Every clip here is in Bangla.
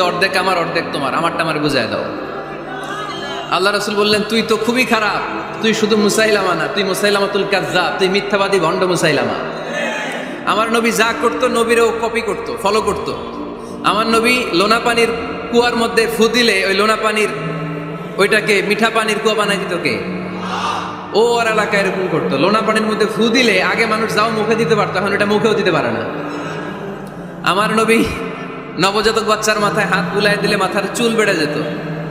অর্ধেক আমার, অর্ধেক তোমার। আমারটা আমার দাও। আল্লাহ রসুল তুই তো খুবই খারাপ। তুই শুধু তুই মুসাইলামাতুল তুই মিথ্যাবাদী আমার নবী যা করতো, নবীরও কপি করতো ফলো করতো। আমার নবী লোনা পানির কুয়ার মধ্যে ফু দিলে, ওই লোনা পানির, ওইটাকে মিঠা পানির কুয়া বানাই দিত কে? ও ওর এলাকায় এরকম করতো। লোনা পানির মধ্যে ফু দিলে আগে মানুষ যাও মুখে দিতে পারতো, এখন এটা মুখেও দিতে পারে না। আমার নবী নবজাতক বাচ্চার মাথায় হাত বুলাই দিলে মাথার চুল বেড়ে যেত।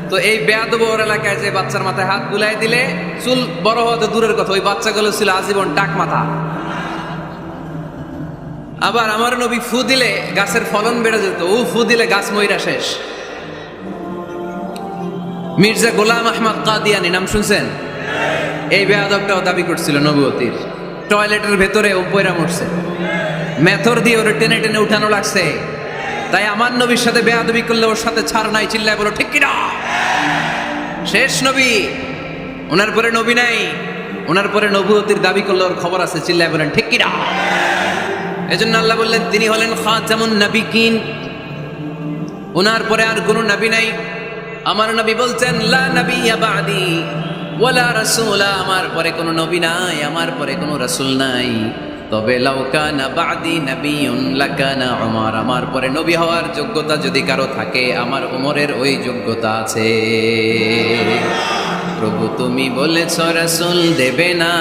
তো এই বেয়াদব ওর এলাকায় যে বাচ্চার মাথায় হাত বুলাই দিলে চুল বড় হওয়া তো দূরের কথা, ওই বাচ্চাগুলো ছিল আজীবন টাক মাথা। আবার আমার নবী ফু দিলে গাছের ফলন বেড়ে যেত, ও ফু দিলে গাছ ময়রা শেষ। মির্জা গোলাম আহমদ কাদিয়ানি, নাম শুনছেন? এই বেয়াদবটাও দাবি করছিল নবুয়তির। টয়লেটের ভেতরে ও পয়রা মরছে। মেথর দিয়ে ওরে টেনে টেনে উঠানো লাগছে। তাই আমার নবীর সাথে বেয়াদবি করলে ওর সাথে ছাড় নাই, চিল্লায় বলো, ঠিক কিনা? শেষ নবী। ওনার পরে নবী নাই। ওনার পরে নবুয়তির দাবি করলে ওর খবর আছে, চিল্লায় বলেন, ঠিক কিনা? এজন্য আল্লাহ বললেন, তিনি হলেন খাজামুন নবিকিন। ওনার পরে আর কোনো নবী নাই। আমার নবী বলছেন, লা নবী বাদি। ওয়ালা রাসূলা, আমার পরে কোনো নবী নাই, আমার পরে কোনো রাসূল নাই। তবে লাউকানা বাদি নবিয়ুন, লাকানা উমর, আমার পরে নবী হওয়ার যোগ্যতা যদি কারও থাকে, আমার উমরের ওই যোগ্যতা আছে। প্রভু তুমি বলেছ, রাসূল দেবে না।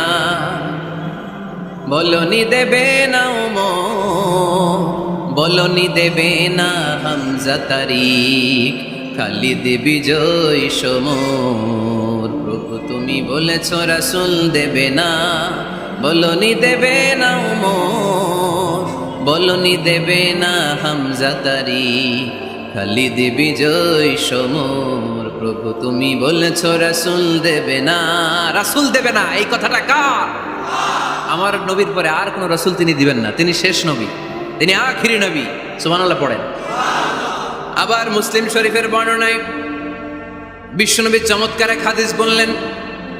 বলনি দেবে না উমর, বলনি দেবে না হামজা তারিক, খালিদ বিজয় সমর। প্রভু তুমি বলেছ রাসুল দেবে না, বলনি দেবে না উমর, বলনি দেবে না হামজা তারিক খালিদ জয় সমর, প্রভু তুমি বলেছ রাসুল দেবে না। রাসুল দেবে না, এই কথাটা কার? আমার নবীর পরে আর কোনো রসুল তিনি দিবেন না, তিনি শেষ নবী, তিনি আখিরি নবী, সুবহানাল্লাহ পড়েন। আবার মুসলিম শরীফের বর্ণনায় বিশ্বনবী চমৎকার এক হাদিস বললেন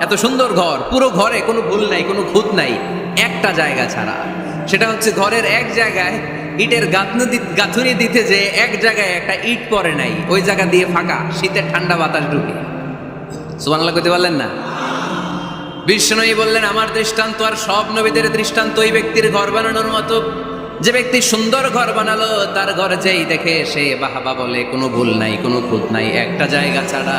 এত সুন্দর ঘর, পুরো ঘরে কোনো ভুল নাই, কোনো খুঁত নাই, একটা জায়গা ছাড়া। সেটা হচ্ছে ঘরের এক জায়গায় ইটের গাঁথনি গাঁথুনি দিতে যে এক জায়গায় একটা ইট পরে নাই, ওই জায়গা দিয়ে ফাঁকা শীতের ঠান্ডা বাতাস ঢুকে। সুবাংলা করতে পারলেন না? বিষ্ণুই বললেন, আমার দৃষ্টান্ত আর সব নবীদের দৃষ্টান্ত, ওই ব্যক্তির ঘর বানানোর মতো। যে ব্যক্তি সুন্দর ঘর বানালো, তার ঘর যেই দেখে সে বাহাবা বলে, কোনো ভুল নাই, কোনো খুঁত নাই, একটা জায়গা ছাড়া।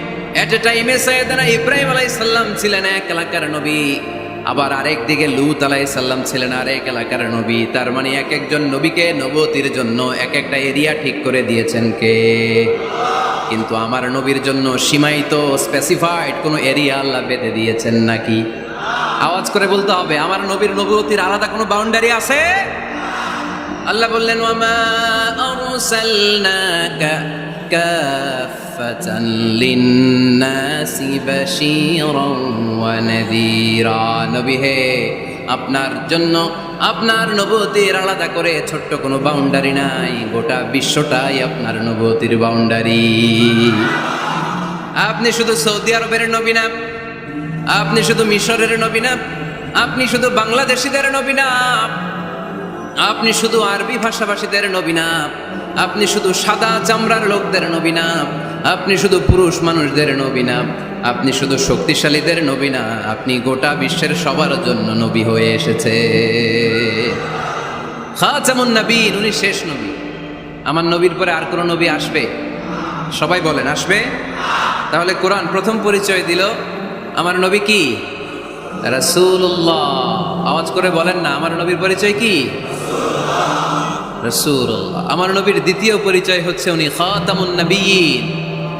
এট এ টাইমে সৈয়দনা ইব্রাহিম আলাইসাল্লাম ছিলেন এক এলাকার নবী। আবার আরেক দিকে লুত আলাই সাল্লাম ছিলেন আরেক এলাকার নবী। তার মানে এক একজন নবীকে নবতির জন্য এক একটা এরিয়া ঠিক করে দিয়েছেন কে? কিন্তু আমার নবীর জন্য সীমায়িত স্পেসিফাইড কোনো এরিয়া আল্লাহ বেঁধে দিয়েছেন নাকি? আওয়াজ করে বলতে হবে, আমার নবীর নবতির আলাদা কোনো বাউন্ডারি আছে? আল্লাহ বললেন ওয়ামা আরসালনাকা কাফাতান নবী আপনার জন্য, আপনার নবতির আলাদা করে ছোট্ট কোনো বাউন্ডারি নাই, গোটা বিশ্বটাই আপনার নবতির বাউন্ডারি আপনি শুধু সৌদি আরবের নবী না, আপনি শুধু মিশরের নবী না, আপনি শুধু বাংলাদেশিদের নবী না, আপনি শুধু আরবি ভাষাভাষীদের নবী না, আপনি শুধু সাদা চামড়ার লোকদের নবী না আপনি শুধু পুরুষ মানুষদের নবী না, আপনি শুধু শক্তিশালীদের নবী না, আপনি গোটা বিশ্বের সবার জন্য নবী হয়ে এসেছে। খাচামুন নবীন, উনি শেষ নবী। আমার নবীর পরে আর কোনো নবী আসবে? সবাই বলেন, আসবে? তাহলে কোরআন প্রথম পরিচয় দিল। আমার নবী কি? রাসূলুল্লাহ। আওয়াজ করে বলেন না, আমার নবীর পরিচয় কি? রাসূলুল্লাহ। আমার নবীর দ্বিতীয় পরিচয় হচ্ছে উনি খাতামুন নবীন।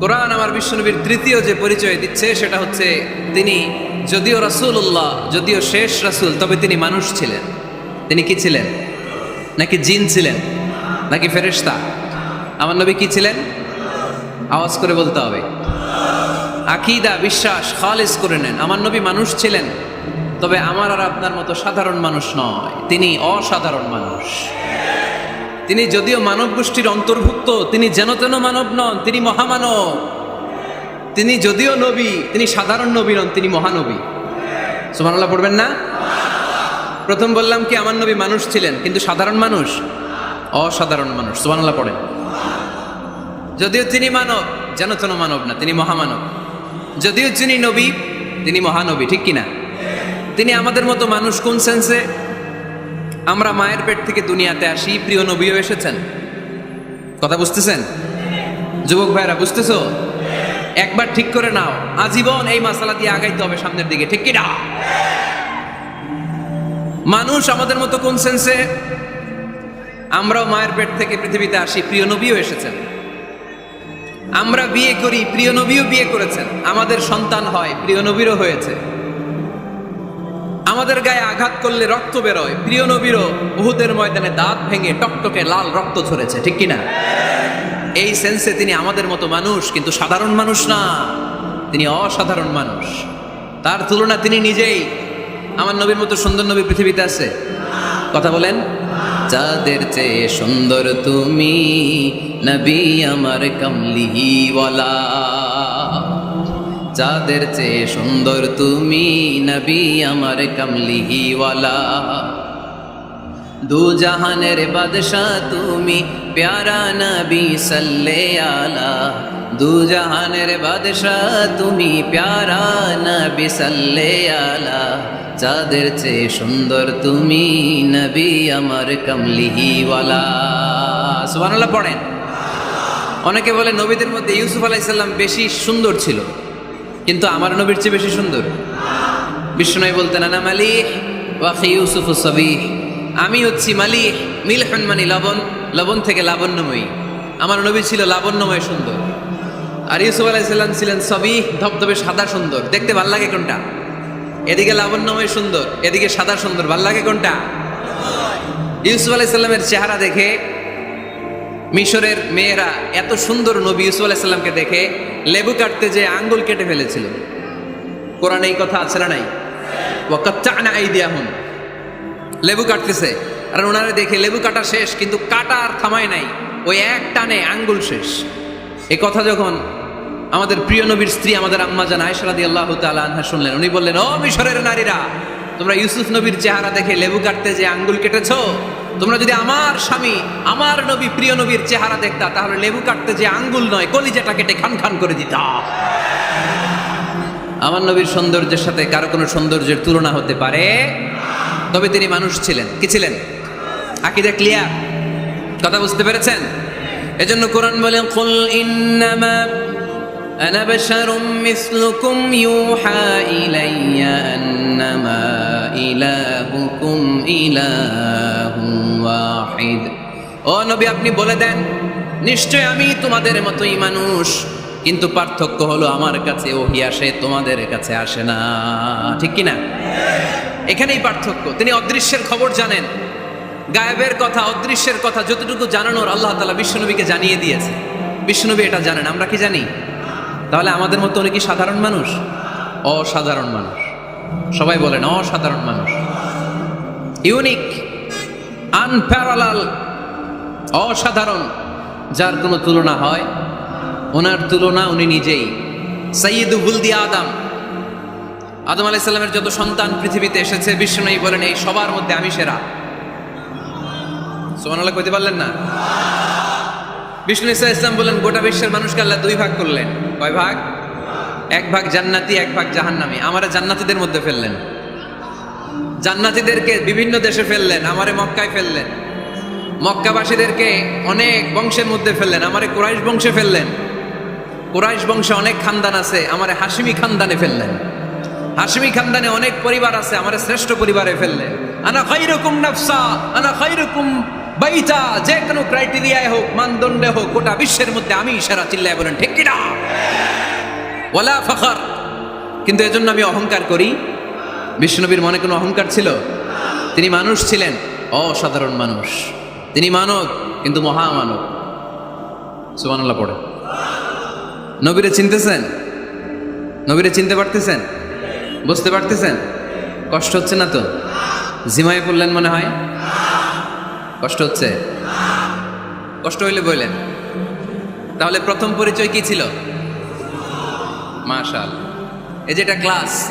কোরআন আমার বিশ্বনবীর তৃতীয় যে পরিচয় দিচ্ছে, সেটা হচ্ছে তিনি যদিও রাসূলুল্লাহ, যদিও শেষ রাসূল, তবে তিনি মানুষ ছিলেন। তিনি কি ছিলেন? নাকি জিন ছিলেন? নাকি ফেরেশতা? আমার নবী কি ছিলেন? আওয়াজ করে বলতে হবে। আকিদা, বিশ্বাস, খালিস করে নেন। আমার নবী মানুষ ছিলেন, তবে আমার আর আপনার মতো সাধারণ মানুষ নয়। তিনি অসাধারণ মানুষ। তিনি যদিও মানব গোষ্ঠীর অন্তর্ভুক্ত, তিনি যেন তেন মানব নন, তিনি মহামানব। তিনি যদিও নবী, তিনি সাধারণ নবী নন, তিনি মহানবী। সুমানাল্লাহ পড়বেন না? প্রথম বললাম কি, আমার নবী মানুষ ছিলেন, কিন্তু সাধারণ মানুষ? অসাধারণ মানুষ সুমানাল্লাহ পড়েন। যদিও তিনি মানব, যেন তেন মানব না, তিনি মহামানব। যদিও যিনি নবী, তিনি মহানবী, ঠিক কিনা? তিনি আমাদের মতো মানুষ কোন সেন্সে আমরা মায়ের পেট থেকে দুনিয়াতে আসি, প্রিয় নবীও এসেছেন। কথা বুঝতেছেন? যুবক ভাইরা, বুঝতেছ? একবার ঠিক করে নাও, আজীবন এই মাসালা দিয়ে আগাইতে হবে সামনের দিকে, ঠিক কিনা? মানুষ আমাদের মতো কোন সেন্সে আমরাও মায়ের পেট থেকে পৃথিবীতে আসি, প্রিয় নবীও এসেছেন। আমরা বিয়ে করি, প্রিয় নবীও বিয়ে করেছেন। আমাদের সন্তান হয়, প্রিয় নবীরও হয়েছে। আমাদের গায়ে আঘাত করলে রক্ত বেরোয়। প্রিয় নবীরও বহুদের ময়দানে দাঁত ভেঙে টকটকে লাল রক্ত ঝরেছে, ঠিক কিনা? এই সেন্সে তিনি আমাদের মতো মানুষ, কিন্তু সাধারণ মানুষ না। তিনি অসাধারণ মানুষ। তার তুলনা তিনি নিজেই। আমার নবীর মতো সুন্দর নবী পৃথিবীতে আছে। কথা বলেন। যাদের চেয়ে সুন্দর তুমি, নবী আমার কমলিহিওয়ালা। যাদের চেয়ে সুন্দর তুমি নবী আমার কমলিহিওয়ালা। দু জাহানের বাদশাহ তুমি প্যারা নবী সাল্লে আলা দু জাহানের বাদশাহ তুমি প্যারা নবী সাল্লে আলা যাদের চেয়ে সুন্দর তুমি নবী আমার কমলিহিওয়ালা। সুবহানাল্লাহ, পড়েন। অনেকে বলে নবীদের মধ্যে ইউসুফ আলাইসাল্লাম বেশি সুন্দর ছিল। কিন্তু আমার নবীর চেয়ে বেশি সুন্দর। বিষ্ণু বলতেন, আনা মালিহ ওয়াকি ইউসুফ সবিহ। আমি হচ্ছি মালিহ, মিলহন মানি লবণ লবণ থেকে লাবণ্যময়ী। আমার নবী ছিল লাবণ্যময় সুন্দর। আর ইউসুফ আলাইসাল্লাম ছিলেন সবিহ, ধবধবে সাদা সুন্দর। দেখতে ভালো লাগে কোনটা? এদিকে লাবণ্যময় সুন্দর, এদিকে সাদা সুন্দর। ভালো লাগে কোনটা? ইউসুফ আলাইসাল্লামের চেহারা দেখে মিশরের মেয়েরা এত সুন্দর নবী ইউসুফ আলাইসাল্লামকে দেখে লেবু কাটতে যে আঙ্গুল কেটে ফেলেছিল। কোরআনে এই কথা আছে না নাই? ওয়াকাত্তানা আইদিয়াহুম। লেবু কাটতেছে। আর ওনারে দেখে লেবু কাটা শেষ, কিন্তু কাটা আর থামায় নাই। ওই এক টানে আঙ্গুল শেষ। এই কথা যখন আমাদের প্রিয় নবীর স্ত্রী, আমাদের আম্মা জান আয়সারাদি আল্লাহ আনহা শুনলেন, উনি বললেন, ও মিশরের নারীরা, তোমরা ইউসুফ নবীর চেহারা দেখে লেবু কাটতে যে আঙ্গুল কেটেছো? তোমরা যদি আমার স্বামী আমার নবী প্রিয় নবীর চেহারা দেখতা তাহলে লেবু কাটতে যে আঙ্গুল নয় কলিজাটা কেটে খান খান করে দিতা আমার নবীর সৌন্দর্যের সাথে কারো কোনো সৌন্দর্যের তুলনা হতে পারে তবে তিনি মানুষ ছিলেন কি ছিলেন আকিদা ক্লিয়ার কথা বুঝতে পেরেছেন এজন্য কোরআন বলে কুল ইন্নামা أنا بشر مثلكم يوحى إلي أنما ইলাহুকুম ইলাহু ওয়াহিদ। ও নবী, আপনি বলে দেন, নিশ্চয় আমি তোমাদের মতোই মানুষ, কিন্তু পার্থক্য হলো আমার কাছে ওহি আসে, তোমাদের কাছে আসে না। ঠিক কি না এখানেই পার্থক্য। তিনি অদৃশ্যের খবর জানেন। গায়েবের কথা, অদৃশ্যের কথা যতটুকু জানানোর আল্লাহ তালা বিশ্বনবীকে জানিয়ে দিয়েছে। বিশ্বনবী এটা জানেন, আমরা কি জানি? তাহলে আমাদের মতো উনি কি সাধারণ মানুষ? অসাধারণ মানুষ। সবাই বলেন, অসাধারণ মানুষ। ইউনিক। আনপ্যারালাল অসাধারণ, যার কোনো তুলনা হয়, ওনার তুলনা উনি নিজেই। সৈয়দু বুলদি আদম। আদম আলাইসাল্লামের যত সন্তান পৃথিবীতে এসেছে বিষ্ণু বলেন, এই সবার মধ্যে আমি সেরা। সোমান আল্লাহ কইতে পারলেন না? বিষ্ণু ইসা ইসলাম বলেন, গোটা বিশ্বের মানুষকে আল্লাহ দুই ভাগ করলেন। কয় ভাগ? এক ভাগ জান্নাতি, এক ভাগ জাহান্নামি। আমারে জান্নাতিদের মধ্যে ফেললেন। জান্নাতিদেরকে বিভিন্ন দেশে ফেললেন, আমারে মক্কায় ফেললেন। মক্কাবাসীদেরকে অনেক বংশের মধ্যে ফেললেন, আমারে কুরাইশ বংশে ফেললেন। কুরাইশ বংশে অনেক খানদান আছে, আমারে হাসিমি খানদানে ফেললেন। হাসিমি খানদানে অনেক পরিবার আছে, আমারে শ্রেষ্ঠ পরিবারে ফেললেন। আনা খাইরকুম নাফসা, আনা খাইরকুম বাইতা, যে কোনো ক্রাইটেরিয়ায় হোক, মানদণ্ডে হোক, গোটা বিশ্বের মধ্যে আমি সেরা চিল্লায় বলেন, ঠিক কিনা? ওয়ালা ফখর। কিন্তু এজন্য আমি অহংকার করি। বিষ্ণুনবীর মনে কোনো অহংকার ছিল? তিনি মানুষ ছিলেন, অসাধারণ মানুষ। তিনি মানব, কিন্তু মহামানব। সুবহানাল্লাহ, পড়ে। নবীরে চিনতেছেন? নবীরে চিনতে পারতেছেন? বুঝতে পারতেছেন? কষ্ট হচ্ছে না তো? জিমায় পড়লেন মনে হয়? কষ্ট হচ্ছে? কষ্ট হইলে বললেন তাহলে প্রথম পরিচয় কি ছিল? মাশাল এই যে এটা ক্লাস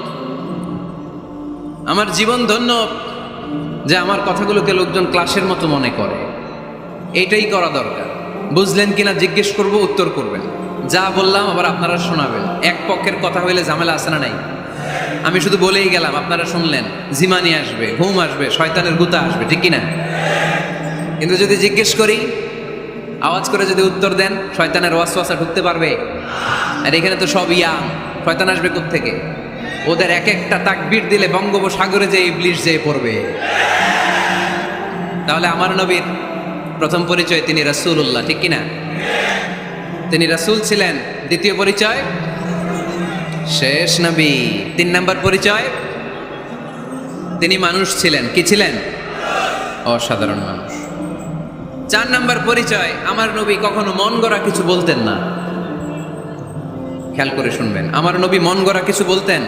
আমার জীবন ধন্য যে আমার কথাগুলোকে লোকজন ক্লাসের মতো মনে করে। এইটাই করা দরকার। বুঝলেন কিনা? জিজ্ঞেস করব, উত্তর করবেন। যা বললাম আবার আপনারা শোনাবেন। এক পক্ষের কথা হইলে ঝামেলা আসে না নাই? আমি শুধু বলেই গেলাম, আপনারা শুনলেন। জিমানি আসবে, ঘুম আসবে, শয়তানের গুতা আসবে, ঠিক কিনা? কিন্তু যদি জিজ্ঞেস করি, আওয়াজ করে যদি উত্তর দেন, শয়তানের ওয়াসওয়াসা ঢুকতে পারবে? আর এখানে তো সব ইয়াং। শয়তান আসবে থেকে ওদের এক একটা তাকবীর দিলে বঙ্গোপসাগরে যে ইবলিশ যেয়ে পড়বে। তাহলে আমার নবীর প্রথম পরিচয় তিনি রাসূলুল্লাহ, ঠিক কিনা? তিনি রাসূল ছিলেন, দ্বিতীয় পরিচয়? শেষ নবী। তিন নাম্বার পরিচয়? তিনি মানুষ ছিলেন, কি ছিলেন? অসাধারণ মানুষ। চার নাম্বার পরিচয়, আমার নবী কখনো মন গড়া কিছু বলতেন না। খেয়াল করে শুনবেন। আমার নবী মন গড়া কিছু বলতেন?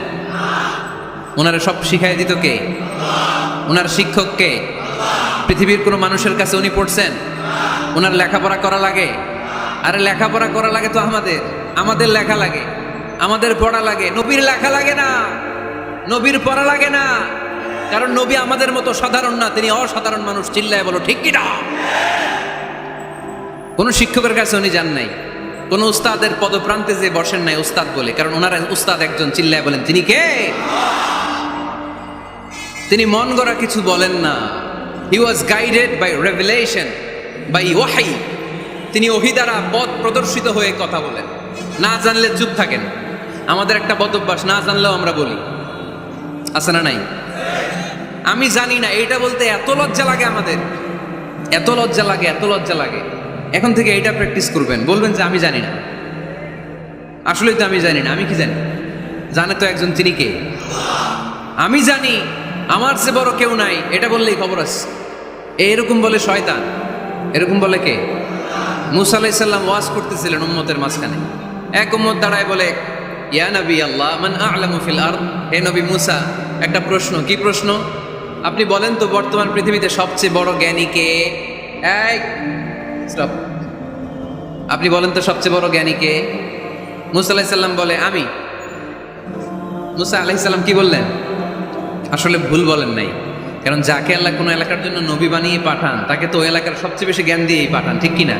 ওনারা সব শিখাই দিত কে? ওনার শিক্ষক কে? পৃথিবীর কোনো মানুষের কাছে উনি পড়ছেন? ওনার লেখাপড়া করা লাগে? আরে লেখাপড়া করা লাগে তো আমাদের। আমাদের লেখা লাগে। আমাদের পড়া লাগে। নবীর লেখা লাগে না। নবীর পড়া লাগে না। কারণ নবী আমাদের মতো সাধারণ না, তিনি অসাধারণ মানুষ। চিল্লায় বলো, ঠিক কিনা? কোনো শিক্ষকের কাছে উনি যান নাই। কোন উস্তাদের পদপ্রান্তে যে বসেন নাই উস্তাদ বলে, কারণ ওনার উস্তাদ একজন চিল্লায় বলেন, তিনি কে? তিনি মন গড়া কিছু বলেন না। He was guided by revelation by ওয়াহাই তিনি ওহি দ্বারা পথ প্রদর্শিত হয়ে কথা বলেন। না জানলে চুপ থাকেন। আমাদের একটা বদ অভ্যাস না জানলেও আমরা বলি। আছে না নাই? আমি জানি না এটা বলতে এত লজ্জা লাগে আমাদের। এত লজ্জা লাগে, এত লজ্জা লাগে। এখন থেকে এইটা প্র্যাকটিস করবেন। বলবেন যে, আমি জানি না। আসলেই তো আমি জানি না। আমি কি জানি? জানে তো একজন তিনি কে? আমি জানি, আমার চেয়ে বড় কেউ নাই। এটা বললেই খবর আছে। এরকম বলে শয়তান। এরকম বলে কে? মুসা আলাইসাল্লাম ওয়াজ করতেছিলেন উম্মতের মাঝখানে। এক উম্মত দাঁড়ায় বলে, ইয়া নবী আল্লাহ, মান আ'লামু ফিল আর হে নবী মুসা, একটা প্রশ্ন। কি প্রশ্ন? আপনি বলেন তো, বর্তমান পৃথিবীতে সবচেয়ে বড় জ্ঞানী কে? এই স্টপ আপনি বলেন তো সবচেয়ে বড় জ্ঞানী কে? মুসা আলাইসাল্লাম বলে, আমি। মুসা আলাইসাল্লাম কি বললেন? আসলে ভুল বলেন নাই। কারণ যাকে আল্লাহ কোনো এলাকার জন্য নবী বানিয়ে পাঠান, তাকে তো ওই এলাকার সবচেয়ে বেশি জ্ঞান দিয়েই পাঠান, ঠিক কিনা?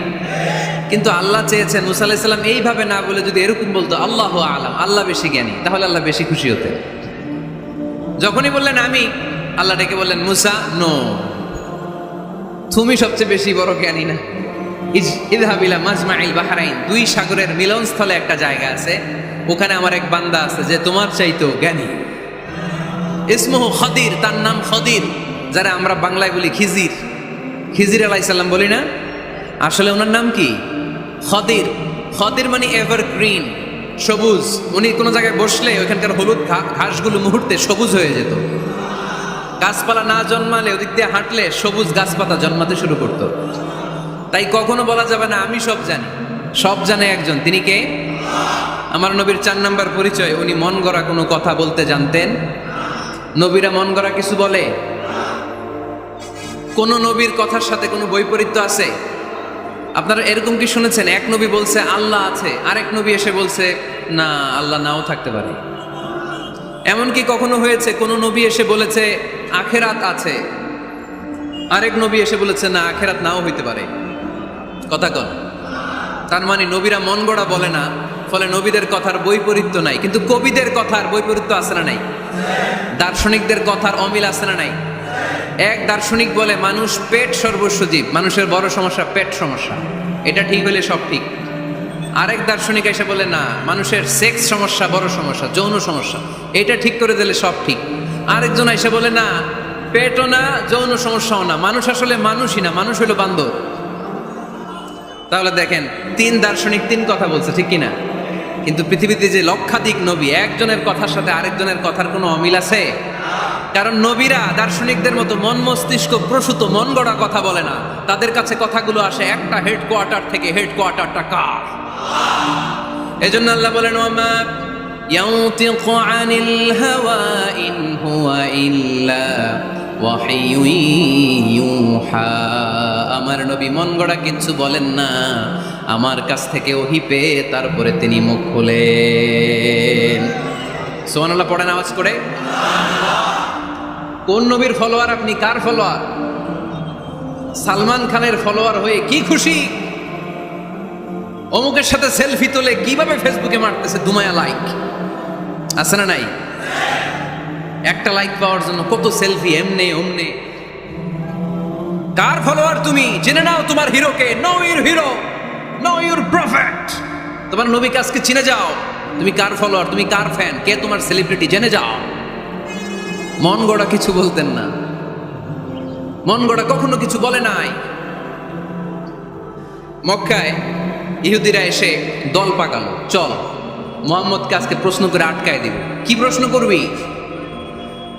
কিন্তু আল্লাহ চেয়েছেন, মুসা আলাহিসাল্লাম এইভাবে না বলে যদি এরকম বলতো, আল্লাহ আলাম, আল্লাহ বেশি জ্ঞানী। তাহলে আল্লাহ বেশি খুশি হতেন। যখনই বললেন, আমি, আল্লাহ ডেকে বললেন, মুসা, নো। তুমি সবচেয়ে বেশি বড় জ্ঞানী না? ইজ- ইযহাবিলা মাজমাইল বাহরাইন, দুই সাগরের মিলনস্থলে একটা জায়গা আছে। ওখানে আমার এক বান্দা আছে যে তোমার চাইতো জ্ঞানী। ইসমুহু খদির, তার নাম খদির, যারা আমরা বাংলায় বলি খিজির। খিজির আলাইসাল্লাম বলি না? আসলে ওনার নাম কি? খদির। খদির মানে এভার গ্রিন সবুজ। উনি কোনো জায়গায় বসলে ওইখানকার হলুদ ঘাসগুলো মুহূর্তে সবুজ হয়ে যেত। গাছপালা না জন্মালে, ওদিক দিয়ে হাঁটলে সবুজ গাছপাতা জন্মাতে শুরু করতো। তাই কখনো বলা যাবে না, আমি সব জানি। সব জানে একজন। তিনি কে? আমার নবীর চার নাম্বার পরিচয়। উনি মন গড়া কোনো কথা বলতে জানতেন। নবীরা মন গড়া কিছু বলে? কোন নবীর কথার সাথে কোনো বৈপরীত্য আছে? আপনারা এরকম কি শুনেছেন? এক নবী বলছে, আল্লাহ আছে। আরেক নবী এসে বলছে, না, আল্লাহ নাও থাকতে পারে। এমনকি কখনো হয়েছে, কোন নবী এসে বলেছে, আখেরাত আছে। আরেক নবী এসে বলেছে, না, আখেরাত নাও হইতে পারে। কথা কন। তার মানে নবীরা মন গড়া বলে না, ফলে নবীদের কথার বৈপরীত্য নাই। কিন্তু কবিদের কথার বৈপরীত্য আছে না নাই? দার্শনিকদের কথার অমিল আছে না নাই? এক দার্শনিক বলে, মানুষ পেট সর্বস্ব জীব, মানুষের বড় সমস্যা পেট সমস্যা। এটা ঠিক হলে সব ঠিক। আরেক দার্শনিক এসে বলে, না, মানুষের সেক্স সমস্যা, বড় সমস্যা, যৌন সমস্যা, এটা ঠিক করে দিলে সব ঠিক। আরেকজন এসে বলে, না, পেটও না, যৌন সমস্যাও না। মানুষ আসলে মানুষই না, মানুষ হলো বান্দর। তাহলে দেখেন তিন দার্শনিক তিন কথা বলছে ঠিক কিনা কিন্তু পৃথিবীতে যে লক্ষাধিক নবী একজনের কথার সাথে আরেকজনের কথার কোনো অমিল আছে কারণ নবীরা দার্শনিকদের মতো মন মস্তিষ্ক প্রসূত মন গড়া কথা বলে না তাদের কাছে কথাগুলো আসে একটা হেডকোয়ার্টার থেকে হেডকোয়ার্টারটা কার এজন্য আল্লাহ বলেন ওমা ينطق عن الهوى إن هو إلا وحي يوحى আমার নবী মন গড়া কিচ্ছু বলেন না। আমার কাছ থেকে ওহি পেয়ে তারপরে তিনি মুখ খুলেন। সোহানাল্লাহ পড়েন আওয়াজ করে। কোন নবীর ফলোয়ার আপনি? কার ফলোয়ার? সালমান খানের ফলোয়ার হয়ে কি খুশি? অমুকের সাথে সেলফি তোলে কীভাবে ফেসবুকে মারতেছে দুমায়া লাইক? আছে না নাই? একটা লাইক পাওয়ার জন্য কত সেলফি এমনে, অমনে। কার ফলোয়ার তুমি? জেনে নাও তোমার হিরোকে know your hero know your prophet তোমার নবীকে আজকে চিনে যাও। তুমি কার ফলোয়ার তুমি কার ফ্যান কে তোমার সেলিব্রিটি জেনে যাও। মন গড়া কিছু বলতেন না। মন গড়া কখনো কিছু বলে নাই। মক্কায় ইহুদিরা এসে দল পাকালো। চল, মোহাম্মদকে আজকে প্রশ্ন করে আটকায় দিব। কি প্রশ্ন করবি?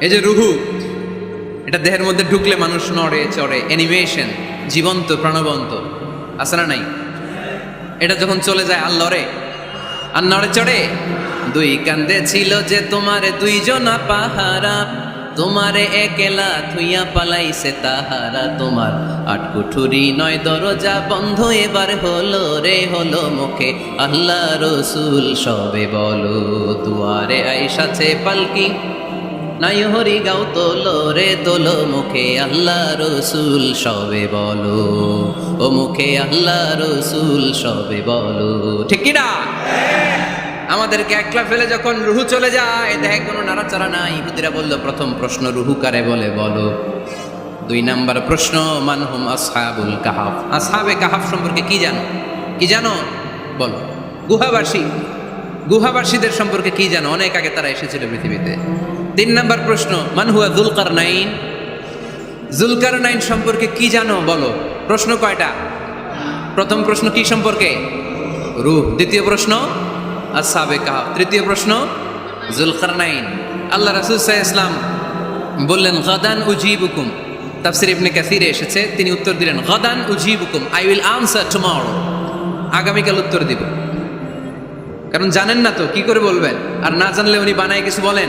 এই যে রুহু, এটা দেহের মধ্যে ঢুকলে মানুষ নড়ে, চড়ে। অ্যানিমেশন জীবন্ত, প্রাণবন্ত। আছে না নাই? এটা যখন চলে যায়, আর লড়ে? আর নড়ে, চড়ে? দুই কান্দে ছিল যে তোমারে দুইজনা পাহারা, তোমারে একেলা থুইয়া পালাইছে তাহারা। তোমার আটকুঠুরি নয় দরজা বন্ধ, এবার হলো রে, হলো মুখে। আল্লাহ রসুল সবে বলো, দুয়ারে আইসাছে পালকি। নাই হরি গাও তোলো রে তোলো মুখে আল্লাহ রসুল, সবে বলো। ও মুখে আল্লাহ রসুল, সবে বলো। ঠিক কিনা? আমাদেরকে একলা ফেলে যখন রুহু চলে যায় দেখে কোনো নাড়াচাড়া নাই। ইহুদিরা বলল, প্রথম প্রশ্ন রুহু কারে বলে? বলো। দুই নাম্বার প্রশ্ন, মানহুম আসহাবুল কাহাফ? আসহাবে কাহাফ সম্পর্কে কি জানো? কি জানো? বলো। গুহাবাসী। গুহাবাসীদের সম্পর্কে কি জানো? অনেক আগে তারা এসেছিল পৃথিবীতে। তিন নাম্বার প্রশ্ন মানহুয়া জুলকার নাইন জুলকার নাইন সম্পর্কে কি জানো? বলো। প্রশ্ন কয়টা? প্রথম প্রশ্ন কি সম্পর্কে? রূপ। দ্বিতীয় প্রশ্ন আসাবে কাহাব তৃতীয় প্রশ্ন জুলকার নাইন আল্লাহ রাসুল সাহ ইসলাম বললেন, গাদান উজিবুকুম। তাফসির ইবনে কাসিরে এসেছে, তিনি উত্তর দিলেন, গাদান উজিবুকুম আই উইল আনসার টুমরো আগামীকাল উত্তর দিব। কারণ জানেন না তো, কি করে বলবেন? আর না জানলে উনি বানায় কিছু বলেন?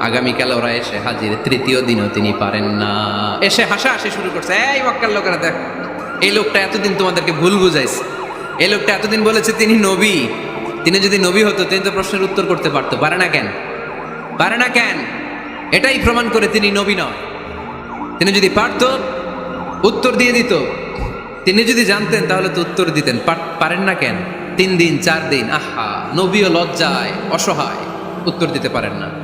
আগামীকাল ওরা এসে হাজির। তৃতীয় দিনও তিনি পারেন না। এসে হাসা হাসি শুরু করছে। এই মক্কার লোকেরা দেখ, এই লোকটা এতদিন তোমাদেরকে ভুল বুঝাইছে। এই লোকটা এতদিন বলেছে তিনি নবী। তিনি যদি নবী হতো, তিনি তো প্রশ্নের উত্তর করতে পারতো। পারে না কেন? পারে না কেন? এটাই প্রমাণ করে তিনি নবী নয়। তিনি যদি পারত, উত্তর দিয়ে দিত। তিনি যদি জানতেন, তাহলে তো উত্তর দিতেন। পারেন না কেন? তিন দিন, চার দিন, আহা, নবীও লজ্জায়, অসহায়। উত্তর দিতে পারেন না।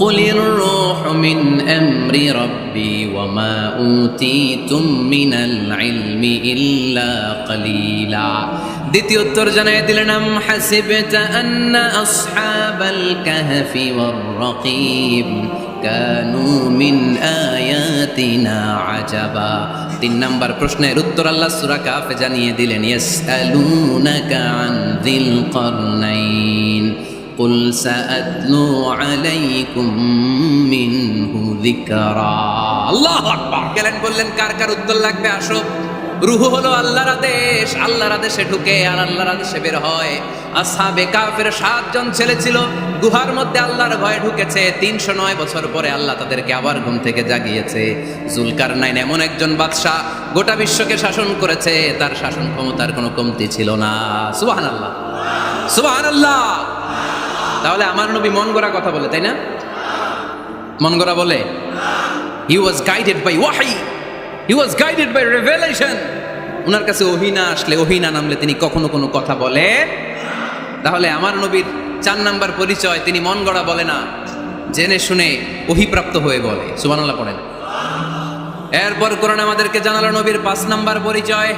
قل الروح من أمر ربي وما أوتيتم من العلم إلا قليلا দ্বিতীয় উত্তর জানাই দিলেন আম হাসিবতা আন্না আসহাবাল কাহফি ওয়ার রাকিব কানু মিন আয়াতিনা আজাবা তিন নাম্বার প্রশ্নের উত্তর আল্লাহ সূরা কাফে জানিয়ে দিলেন ইয়াসআলুনাকা আন যিল করনাইন قل سأتلو عليكم منه ذكرا আল্লাহ আকবার গেলেন বললেন কার কার উত্তর লাগবে আসো রুহু হলো আল্লাহর আদেশ আল্লাহর আদেশে ঢুকে আর আল্লাহর আদেশে বের হয় আসহাবে কাফের সাতজন ছেলে ছিল গুহার মধ্যে আল্লাহর ভয়ে ঢুকেছে তিনশো নয় বছর পরে আল্লাহ তাদেরকে আবার ঘুম থেকে জাগিয়েছে জুলকার নাইন এমন একজন বাদশাহ গোটা বিশ্বকে শাসন করেছে তার শাসন ক্ষমতার কোনো কমতি ছিল না সুবাহান আল্লাহ সুবাহান আল্লাহ তাহলে আমার নবী মন গড়া কথা বলে, তাই না? মন গড়া বলে হি ওয়াজ গাইডেড বাই ওয়াহি he was guided by revelation ওনার কাছে ওহিনা আসলে ওহিনা নামলে তিনি কখনো কোনো কথা বলে তাহলে আমার নবীর চার নাম্বার পরিচয় তিনি মন গড়া বলে না, জেনে শুনে অহিপ্রাপ্ত হয়ে বলে। সুবহানাল্লাহ পড়েন। এরপর কোরআন আমাদেরকে জানালো নবীর পাঁচ নাম্বার পরিচয়।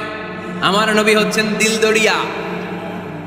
আমার নবী হচ্ছেন দিলদড়িয়া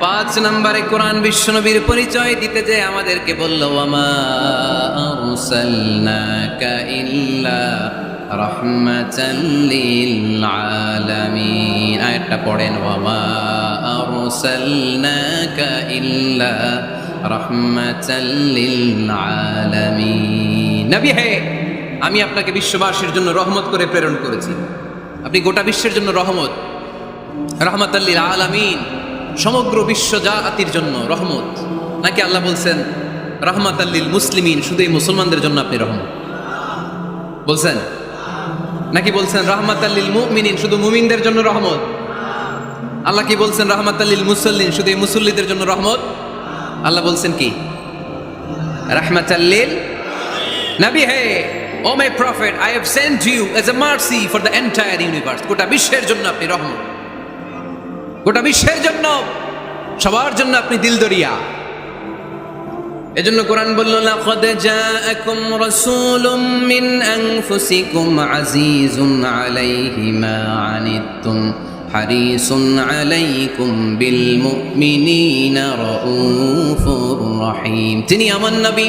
পাঁচ নম্বরে কোরআন বিশ্বনবীর পরিচয় দিতে যে আমাদেরকে বলল, ওয়ামা ইল্লা পড়েন ইল্লা হে, আমি আপনাকে বিশ্ববাসীর জন্য রহমত করে প্রেরণ করেছি। আপনি গোটা বিশ্বের জন্য রহমত। রহমতাল্লিল আলামিন সমগ্র বিশ্ব জাতির জন্য রহমত। নাকি আল্লাহ বলছেন রহমত আল্লিল মুসলিমিন শুধু এই মুসলমানদের জন্য আপনি রহমত। বলছেন? নাকি বলছেন রহমত আল্লিল মুমিনিন শুধু মুমিনদের জন্য রহমত? আল্লাহ কি বলছেন রহমত আল্লিল মুসল্লিন শুধু এই মুসল্লিদের জন্য রহমত? আল্লাহ বলছেন কি? রহমত আল্লিল নবী, হে, O my prophet, I have sent you as a mercy for the entire universe গোটা বিশ্বের জন্য আপনি রহমত। গোটা বিশ্বের জন্য, সবার জন্য আপনি দিলদরিয়া এজন্য কোরআন বলল, লাকাদ জাআকুম রাসূলুম মিন আনফুসিকুম আজিজুন আলাইহি মা আনিতুম হারিসুন আলাইকুম বিল মুমিনিনা রাউফুর রহিম। তিনি আমার নবী।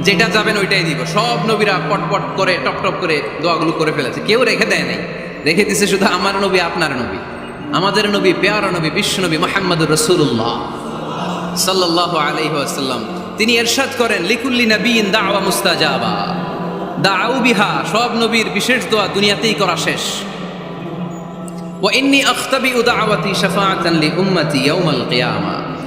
যেটা যাবেন ওইটাই দিব। সব নবীরা পটপট করে, টপ টপ করে দোয়াগুলো করে ফেলেছে। কেউ রেখে দেয় নাই। রেখে দিছে শুধু আমার নবী, আপনার নবী। আমাদের নবী, পেয়ারা নবী, বিশ্ব নবী মোহাম্মদুর রসুল্লাহ সাল্লাল্লাহু আলাইহি ওয়াসাল্লাম। তিনি এরশাদ করেন, লিকুল্লি নবীন দাওয়া মুস্তাজাবা। দাউ বিহা, সব নবীর বিশেষ দোয়া দুনিয়াতেই করা শেষ। ওয়া ইন্নী আখতাবি দাওয়াতি শাফাআতান লি উম্মতি ইয়াউমাল কিয়ামা।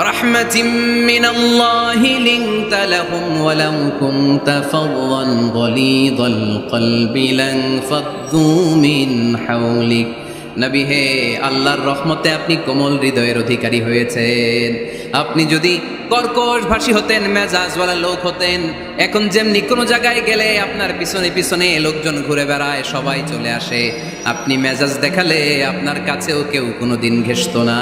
رحمة من الله لنت لهم ولو كنت فظا غليظ القلب لانفضوا من حولك নবী হে আল্লাহর রহমতে আপনি কোমল হৃদয়ের অধিকারী হয়েছেন আপনি যদি কর্কশ ভাষী হতেন মেজাজওয়ালা লোক হতেন এখন যেমনি কোনো জায়গায় গেলে আপনার পিছনে পিছনে লোকজন ঘুরে বেড়ায় সবাই চলে আসে আপনি মেজাজ দেখালে আপনার কাছেও কেউ কোনোদিন ঘেসত না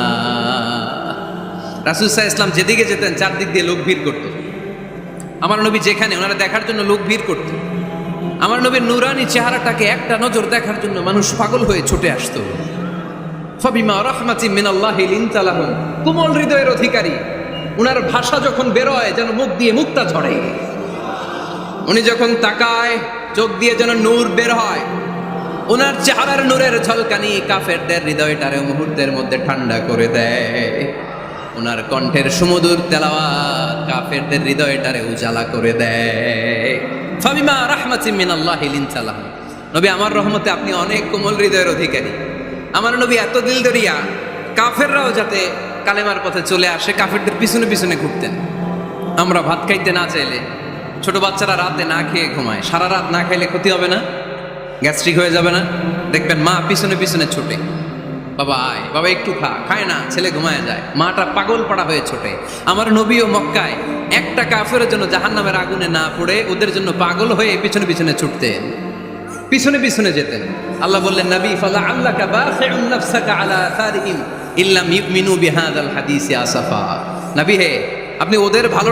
রাসুসাহ ইসলাম যেদিকে যেতেন, চারদিক দিয়ে লোক ভিড় করত। আমার নবী যেখানে, ওনারা দেখার জন্য লোক ভিড় করত। আমার নবীর নুরানি চেহারাটাকে একটা নজর দেখার জন্য মানুষ পাগল হয়ে ছুটে আসতো। ফাবিমা রহমাতি মিনাল্লাহি লিনতালাহুম কোমল হৃদয়ের অধিকারী। উনার ভাষা যখন বেরোয়, যেন মুখ দিয়ে মুক্তা ঝরে। উনি যখন তাকায়, চোখ দিয়ে যেন নূর বের হয়। ওনার চেহারার নূরের ঝলকানি কাফেরদের হৃদয়টারে মুহূর্তের মধ্যে ঠান্ডা করে দেয়। ওনার কণ্ঠের সুমধুর তেলাওয়াত কাফেরদের হৃদয়টারে উজালা করে দেয়। নবী, আমার রহমতে আপনি অনেক কোমল হৃদয়ের অধিকারী। আমার নবী এত দিল দরিয়া, কাফেররাও যাতে কালেমার পথে চলে আসে, কাফেরদের পিছনে পিছনে ঘুরতেন। আমরা ভাত খাইতে না চাইলে, ছোট বাচ্চারা রাতে না খেয়ে ঘুমায়। সারা রাত না খাইলে ক্ষতি হবে না, গ্যাস্ট্রিক হয়ে যাবে না। দেখবেন মা পিছনে পিছনে ছোটে। বাবা আয় বাবা একটু খা, খায় না, ছেলে ঘুমায় যায়। মাটা পাগল পাড়া হয়ে ছোটে। আমার নবী ও মক্কায়, একটা কাফের জন্য জাহান নামের আগুনে না পড়ে ওদের জন্য পাগল হয়ে পিছনে পিছনে ছুটতেন। পিছনে পিছনে যেতেন। আল্লাহ বললেন, নবী, ফালা আল্লাহ আলা ইল্লাম ইউমিনু বিহাদাল হাদিসি আসাফা। নবী হে, আপনি ওদের ভালো